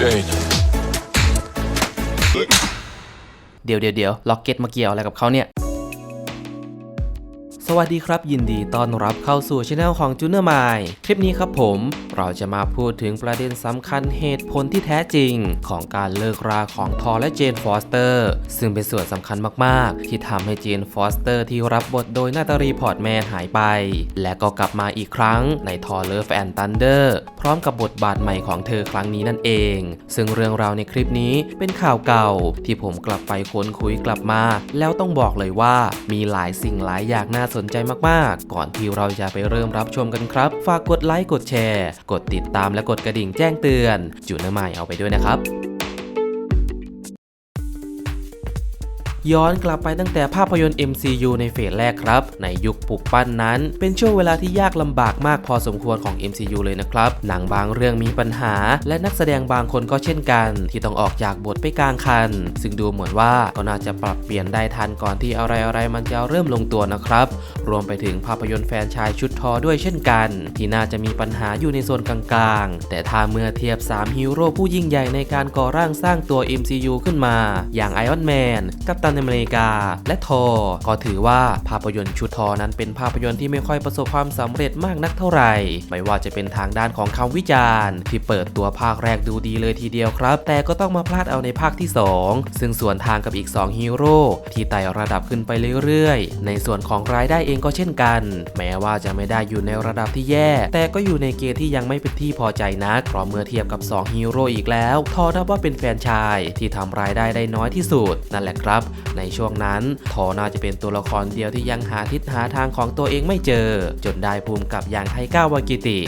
Jane. เดี๋ยวเดี๋ยวเดี๋ยวล็อกเก็ตมาเกี่ยวอะไรกับเขาเนี่ย สวัสดีครับ ยินดีต้อนรับเข้าสู่ช anel ของจูเนอร์มายคลิปนี้ครับผม เราจะมาพูดถึงประเด็นสำคัญเหตุผลที่แท้จริง ของการเลิกราของทอและเจนฟอสเตอร์ ซึ่งเป็นส่วนสำคัญมากๆ ที่ทำให้เจนฟอสเตอร์ที่รับบทโดยนาตาลีพอร์ตแมนหายไป และก็กลับมาอีกครั้งในทอเลิฟแอนตันเดอร์พร้อมกับบทบาทใหม่ของเธอครั้งนี้นั่นเอง ซึ่งเรื่องราวในคลิปนี้เป็นข่าวเก่าที่ผมกลับไปค้นคุยกลับมา แล้วต้องบอกเลยว่ามีหลายสิ่งหลายอย่างน่าสนนใจมากๆ ก่อนที่เราจะไปเริ่มรับชมกันครับ ฝากกดไลค์กดแชร์ กดติดตามและกดกระดิ่งแจ้งเตือน จุดหน้าใหม่เอาไปด้วยนะครับ ย้อนกลับไปตั้งแต่ภาพยนตร์ MCU ในเฟสแรกครับ ในยุคปลุกปั้นนั้น เป็นช่วงเวลาที่ยากลำบากมากพอสมควรของ MCU เลยนะครับ หนังบางเรื่องมีปัญหา และนักแสดงบางคนก็เช่นกัน ที่ต้องออกจากบทไปกลางคัน ซึ่งดูเหมือนว่าก็น่าจะปรับเปลี่ยนได้ทันก่อนที่อะไรอะไรๆมันจะเริ่มลงตัวนะครับ รวมไปถึงภาพยนตร์แฟนชายชุดทอด้วยเช่นกัน ที่น่าจะมีปัญหาอยู่ในโซนกลางๆ แต่ถ้าเมื่อเทียบ 3 ฮีโร่ผู้ยิ่งใหญ่ในการก่อร่างสร้างตัว MCU ขึ้นมา อย่างไอออนแมนกัปตันอเมริกา และทอร์ก็ถือว่าภาพยนตร์ชุดทอนั้นเป็นภาพยนตร์ที่ไม่ค่อยประสบความสำเร็จมากนักเท่าไหร่ ไม่ว่าจะเป็นทางด้านของคำวิจารณ์ ที่เปิดตัวภาคแรกดูดีเลยทีเดียวครับ แต่ก็ต้องมาพลาดเอาในภาคที่ 2 ซึ่งส่วนทางกับอีก 2 ฮีโร่ที่ไต่ระดับขึ้นไปเรื่อยๆ ในส่วนของรายได้เองก็เช่นกัน แม้ว่าจะไม่ได้อยู่ในระดับที่แย่ แต่ก็อยู่ในเกณฑ์ที่ยังไม่เป็นที่พอใจนักเพราะเมื่อเทียบกับ 2 ฮีโร่อีกแล้ว ทอนับว่าเป็นแฟนชายที่ทำรายได้ได้น้อยที่สุด นั่นแหละครับในช่วงนั้นทอน่าจะเป็นตัวละครเดียวที่ยังหาทิศหาทางของตัวเองไม่เจอ จนได้ภูมิกับอย่างไทก้าวากิติ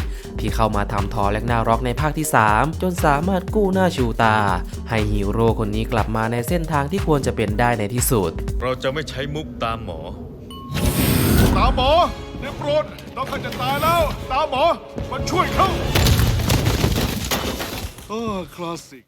ที่เข้ามาทำทอและนาร็อกในภาคที่ 3 จนสามารถกู้หน้าชูตา ให้ฮีโร่คนนี้กลับมาในเส้นทางที่ควรจะเป็นได้ในที่สุด เราจะไม่ใช้มุกตามหมอ ตามหมอเรียบร้อยน้องข้าจะตายแล้ว ตามหมอมาช่วยเขาเออคลาสสิก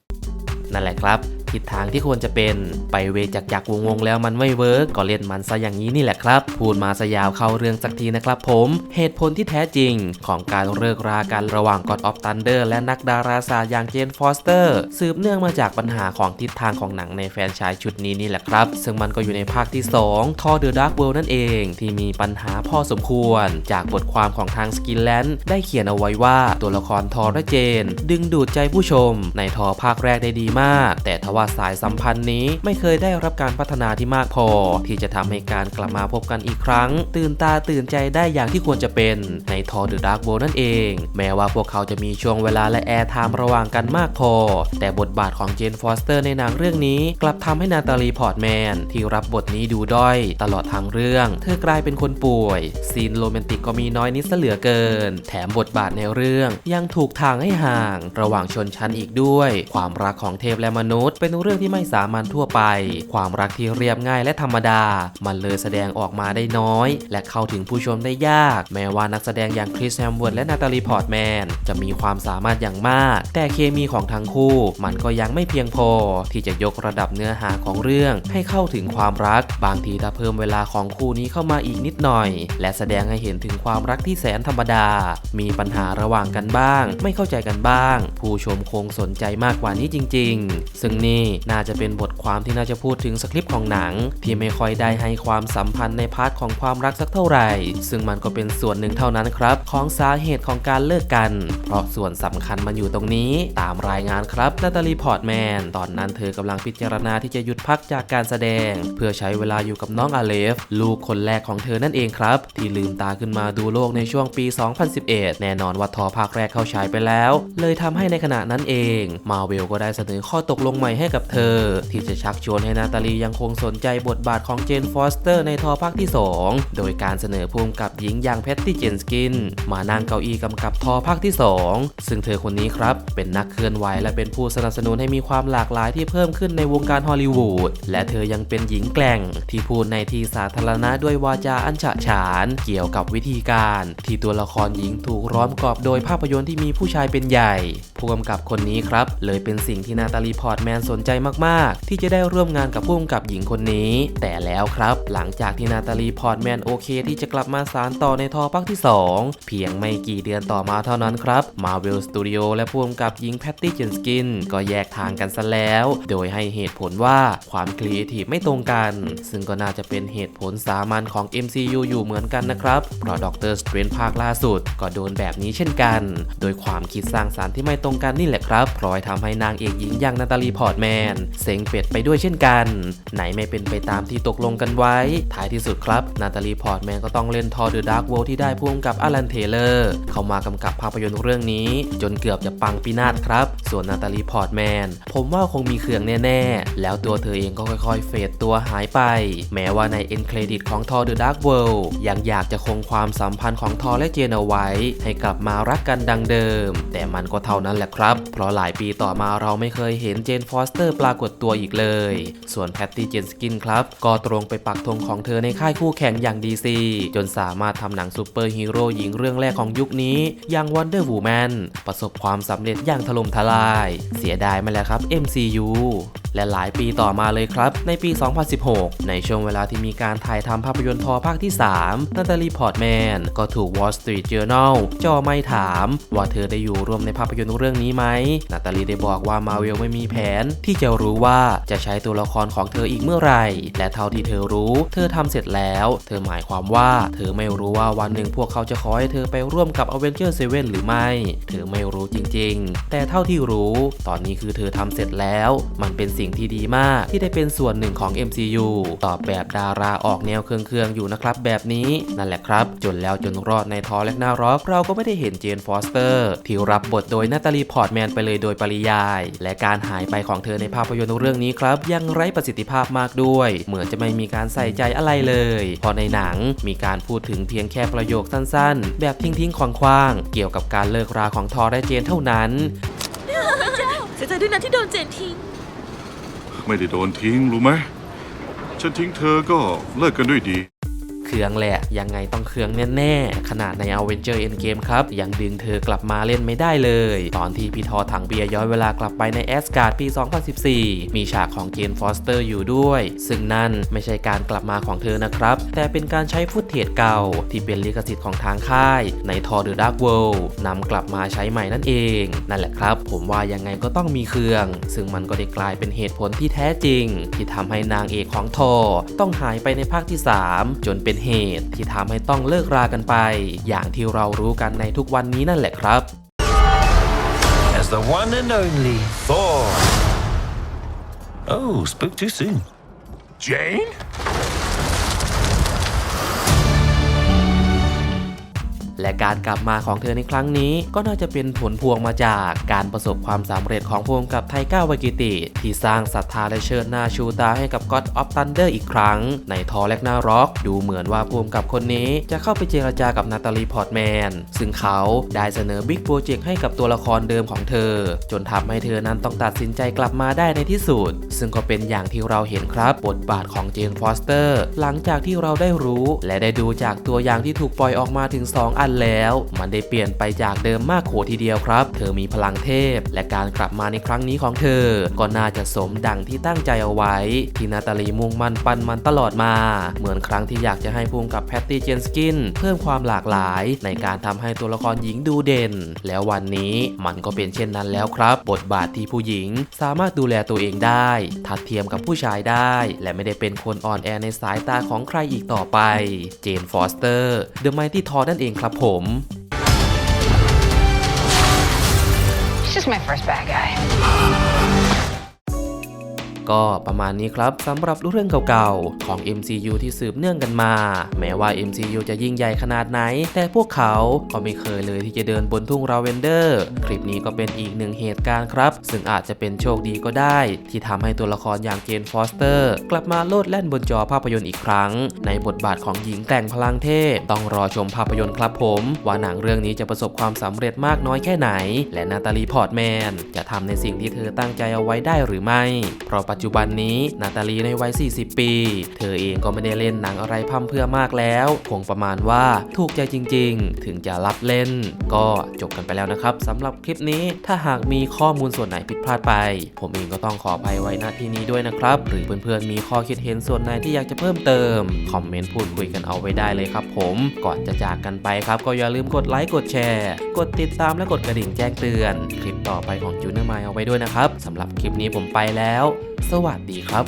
นั่นแหละครับ ทิศทางที่ควรจะเป็น ไปเวจากจากวงวงแล้วมันไม่เวิร์กก็เล่นมันซะอย่างนี้นี่แหละครับ พูดมาสยาวเข้าเรื่องสักทีนะครับผม เหตุผลที่แท้จริง ของการเลิกรากันระหว่าง God of Thunder และนักดาราศาสตร์อย่างเจนฟอสเตอร์ สืบเนื่องมาจากปัญหาของทิศทางของหนังในแฟนชายชุดนี้นี่แหละครับ ซึ่งมันก็อยู่ในภาคที่2 Thor The Dark World นั่นเอง ที่มีปัญหาพอสมควร จากบทความของทางสกินแลนด์ได้เขียนเอาไว้ว่าตัวละครทอและเจน ดึงดูดใจผู้ชม ในทอภาคแรกได้ดีมาก แต่ทว่าสายสัมพันธ์นี้ไม่เคยได้รับการพัฒนาที่มากพอ ที่จะทำให้การกลับมาพบกันอีกครั้ง ตื่นตาตื่นใจได้อย่างที่ควรจะเป็นในทอเดอะดาร์กโบนั่นเอง แม้ว่าพวกเขาจะมีช่วงเวลาและแอร์ไทม์ระหว่างกันมากพอ แต่บทบาทของเจนฟอสเตอร์ในหนังเรื่องนี้ กลับทำให้นาตาลีพอร์ตแมนที่รับบทนี้ดูด้อย ตลอดทางเรื่อง เธอกลายเป็นคนป่วย ซีนโรแมนติกก็มีน้อยนิดเหลือเกิน แถมบทบาทในเรื่องยังถูกทางให้ห่าง ระหว่างชนชั้นอีกด้วย ความรักของเทพและมนุษย์เป็นเรื่องที่ไม่สามัญทั่วไป ความรักที่เรียบง่ายและธรรมดา มันเลยแสดงออกมาได้น้อย และเข้าถึงผู้ชมได้ยาก แม้ว่านักแสดงอย่างคริสแฮมเวิร์ดและนาตาลีพอร์ตแมนจะมีความสามารถอย่างมาก แต่เคมีของทั้งคู่ มันก็ยังไม่เพียงพอ ที่จะยกระดับเนื้อหาของเรื่องให้เข้าถึงความรัก บางทีถ้าเพิ่มเวลาของคู่นี้เข้ามาอีกนิดหน่อย และแสดงให้เห็นถึงความรักที่แสนธรรมดา มีปัญหาระหว่างกันบ้าง ไม่เข้าใจกันบ้าง ผู้ชมคงสนใจมากกว่านี้จริง ๆ ซึ่งนี่น่าจะเป็นบทความที่น่าจะพูดถึงสคริปต์ของหนัง ที่ไม่ค่อยได้ให้ความสัมพันธ์ในพาร์ทของความรักสักเท่าไหร่ ซึ่งมันก็เป็นส่วนหนึ่งเท่านั้นครับ ของสาเหตุของการเลิกกัน เพราะส่วนสำคัญมันอยู่ตรงนี้ ตามรายงานครับนาตาลีพอร์ตแมนตอนนั้นเธอกำลังพิจารณาที่จะหยุดพักจากการแสดง เพื่อใช้เวลาอยู่กับน้องอาเลฟ ลูกคนแรกของเธอนั่นเองครับ ที่ลืมตาขึ้นมาดูโลกในช่วงปี 2011 แน่นอนว่าทอภาคแรกเข้าฉายไปแล้ว เลยทำให้ในขณะนั้นเองมาเวลก็ได้เสนอข้อตกลงใหม่ให้กับเธอ ที่จะชักชวนให้นาตาลียังคงสนใจบทบาทของเจนฟอสเตอร์ในทอภาคที่ 2 โดยการเสนอภูมิกับหญิงอย่างแพตตี้เจนสกิน มานั่งเก้าอี้กำกับทอภาคที่ 2 ซึ่งเธอคนนี้ครับ เป็นนักเคลื่อนไหวและเป็นผู้สนับสนุนให้มีความหลากหลายที่เพิ่มขึ้นในวงการฮอลลีวูดและเธอยังเป็นหญิงแกร่ง ที่พูดในที่สาธารณะด้วยวาจาอันฉะฉาน เกี่ยวกับวิธีการ ที่ตัวละครหญิงถูกร้อมกรอบโดยภาพยนตร์ที่มีผู้ชายเป็นใหญ่ผู้กำกับคนนี้ครับ เลยเป็นสิ่งที่นาตาลีพอร์ตแมนสนนใจมากๆ ที่จะได้ร่วมงานกับผู้กำกับหญิงคนนี้ แต่แล้วครับ หลังจากที่นาตาลีพอร์ตแมนโอเค ที่จะกลับมาสารต่อในทอภาคที่ 2 เพียงไม่กี่เดือนต่อมาเท่านั้นครับ Marvel Studio และผู้กำกับหญิงแพตตี้เจนสกินก็แยกทางกันซะแล้ว โดยให้เหตุผลว่าความครีเอทีฟไม่ตรงกัน ซึ่งก็น่าจะเป็นเหตุผลสามัญของ MCU อยู่เหมือนกันนะครับ เพราะด็อกเตอร์สเตรนภาคล่าสุด ก็โดนแบบนี้เช่นกัน โดยความคิดสร้างสารรค์ที่ไม่ตรงกันนี่แหละครับพลอยทำให้นางเอกหญิงอย่างนาตาลีพอร์ตแมนเซ็งเป็ดไปด้วยเช่นกัน ไหนไม่เป็นไปตามที่ตกลงกันไว้ ท้ายที่สุดครับ นาตาลีพอร์ตแมนก็ต้องเล่นทอเดอะดาร์ก l d ที่ได้พ่วงกับอลันเทเลอร์ เข้ามากำกับภาพยนตร์เรื่องนี้ จนเกือบจะปังปีนาศครับ ส่วนนาตาลีพอร์ตแมนผมว่าคงมีเครื่องแน่ ๆ แล้วตัวเธอเองก็ค่อยๆ เฟดตัวหายไป แม้ว่าในเอ็นเครดิตของทอเดอะดาร์ก l d ยังอยากจะคงความสัมพันธ์ของทอและเจนเอาไว้ ให้กลับมารักกันดังเดิม แต่มันก็เท่านั้นแหละครับ เพราะหลายปีต่อมาเราไม่เคยเห็นเจนฟอสเตอร์ปรากฏตัวอีกเลย ส่วนแพตตี้เจนสกินครับก็ตรงไปปักธงของเธอในค่ายคู่แข่งอย่างดีซีจนสามารถทำหนังซูเปอร์ฮีโร่หญิงเรื่องแรกของยุคนี้อย่าง Wonder Woman ประสบความสำเร็จอย่างถล่มทลายเสียดายมาแล้วครับ MCU และหลายปีต่อมาเลยครับ ในปี 2016 ในช่วงเวลาที่มีการถ่ายทำภาพยนตร์ทอภาคที่ 3 นาตาลีพอร์ตแมน ก็ถูก Wall Street Journal จ่อไม่ถาม ว่าเธอได้อยู่ร่วมในภาพยนตร์เรื่องนี้ไหม นาตาลีได้บอกว่ามาเวลไม่มีแผน ที่จะรู้ว่าจะใช้ตัวละครของเธออีกเมื่อไหร่ และเท่าที่เธอรู้ เธอทำเสร็จแล้ว เธอหมายความว่า เธอไม่รู้ว่าวันหนึ่งพวกเขาจะขอให้เธอไปร่วมกับ Avenger 7หรือไม่ เธอไม่รู้จริง ๆ แต่เท่าที่รู้ ตอนนี้คือเธอทำเสร็จแล้ว มันเป็นสิ่งที่ดีมากที่ได้เป็นส่วนหนึ่งของ MCU ตอบแบบดาราออกแนวเครื่องๆอยู่นะครับแบบนี้นั่นแหละครับ จนแล้วจนรอดในทอและหน้ารอกเราก็ไม่ได้เห็นเจนฟอสเตอร์ ที่รับบทโดยนาตาลีพอร์ตแมนไปเลยโดยปริยาย และการหายไปของเธอในภาพยนตร์เรื่องนี้ครับ ยังไร้ประสิทธิภาพมากด้วย เหมือนจะไม่มีการใส่ใจอะไรเลยพอในหนังมีการพูดถึงเพียงแค่ประโยคสั้นๆ แบบทิ้งๆคว่างๆเกี่ยวกับการเลิกราของทอและเจนเท่านั้น สียใจด้วยนะที่โดนเจนทิ้ง ไม่ได้โดนทิ้งรู้ไหมฉันทิ้งเธอก็เลิกกันด้วยดี ครื่องแหละ ยังไงต้องเครื่องแน่ๆ ขนาดใน a v e n g e r Endgame ครับ ยังดึงเธอกลับมาเล่นไม่ได้เลย ตอนที่พี่ทอถังเบียร์ย้อนเวลากลับไปในแอสการ์ดปี 2014 มีฉากของเจนฟอสเตอร์อยู่ด้วย ซึ่งนั่นไม่ใช่การกลับมาของเธอนะครับ แต่เป็นการใช้ฟุตเทจเก่า ที่เป็นลิขสิทธิ์ของทางค่าย ในทอ The Dark World นำกลับมาใช้ใหม่นั่นเอง นั่นแหละครับ ผมว่ายังไงก็ต้องมีเครื่อง ซึ่งมันก็ได้กลายเป็นเหตุผลที่แท้จริง ที่ทำให้นางเอกของทอต้องหายไปในภาคที่ 3 จนเป็นเหตุที่ทำให้ต้องเลิกรากันไป อย่างที่เรารู้กันในทุกวันนี้นั่นแหละครับ as the one and only Thor. Oh, spoke too soon. Jane และการกลับมาของเธอในครั้งนี้ ก็น่าจะเป็นผลพวงมาจากการประสบความสำเร็จของพวงกับไทก้าวากิติ ที่สร้างศรัทธาและเชิดหน้าชูตาให้กับ God of Thunder อีกครั้ง ในทอแลกนาร็อก ดูเหมือนว่าพวงกับคนนี้จะเข้าไปเจรจากับนาตาลีพอร์ตแมนซึ่งเขาได้เสนอบิ๊กโปรเจกต์ให้กับตัวละครเดิมของเธอ จนทำให้เธอนั้นต้องตัดสินใจกลับมาได้ในที่สุด ซึ่งก็เป็นอย่างที่เราเห็นครับ บทบาทของเจนฟอสเตอร์ หลังจากที่เราได้รู้ และได้ดูจากตัวอย่างที่ถูกปล่อยออกมาถึง 2 อันแล้ว มันได้เปลี่ยนไปจากเดิมมากโขทีเดียวครับ เธอมีพลังเทพ และการกลับมาในครั้งนี้ของเธอ ก็น่าจะสมดังที่ตั้งใจเอาไว้ ที่นาตาลีมุ่งมั่นปั้นมันตลอดมา เหมือนครั้งที่อยากจะให้ภูมิกับแพตตี้เจนสกิน เพิ่มความหลากหลาย ในการทำให้ตัวละครหญิงดูเด่น แล้ววันนี้มันก็เป็นเช่นนั้นแล้วครับ บทบาทที่ผู้หญิงสามารถดูแลตัวเองได้ทัดเทียมกับผู้ชายได้ และไม่ได้เป็นคนอ่อนแอในสายตาของใครอีกต่อไป เจนฟอสเตอร์เดอะไมตี้ทอนั่นเองครับผม ก็ประมาณนี้ครับสำหรับเรื่องเก่าๆ ของ MCU ที่สืบเนื่องกันมา แม้ว่า MCU จะยิ่งใหญ่ขนาดไหน แต่พวกเขาก็ไม่เคยเลยที่จะเดินบนทุ่งราเวนเดอร์ คลิปนี้ก็เป็นอีกหนึ่งเหตุการณ์ครับ ซึ่งอาจจะเป็นโชคดีก็ได้ ที่ทำให้ตัวละครอย่างเจนฟอสเตอร์ กลับมาโลดแล่นบนจอภาพยนตร์อีกครั้ง ในบทบาทของหญิงแต่งพลังเทพ ต้องรอชมภาพยนตร์ครับผม ว่าหนังเรื่องนี้จะประสบความสำเร็จมากน้อยแค่ไหน และนาตาลีพอร์ตแมนจะทำในสิ่งที่เธอตั้งใจเอาไว้ได้หรือไม่ เพราะปัจจุบันนี้นาตาลีในวัย 40 ปี เธอเองก็ไม่ได้เล่นหนังอะไรพร่ำเพื่อมากแล้ว คงประมาณว่าถูกใจจริง ๆ ถึงจะรับเล่น ก็จบกันไปแล้วนะครับสำหรับคลิปนี้ถ้าหากมีข้อมูลส่วนไหนผิดพลาดไป ผมเองก็ต้องขออภัยไว้ณที่นี้ด้วยนะครับ หรือเพื่อนๆมีข้อคิดเห็นส่วนไหนที่อยากจะเพิ่มเติมคอมเมนต์พูดคุยกันเอาไว้ได้เลยครับผมก่อนจะจากกันไปครับ ก็อย่าลืมกดไลค์กดแชร์ กดติดตามและกดกระดิ่งแจ้งเตือน คลิปต่อไปของจูเนอร์มายเอาไว้ด้วยนะครับสำหรับคลิปนี้ผมไปแล้วสวัสดีครับ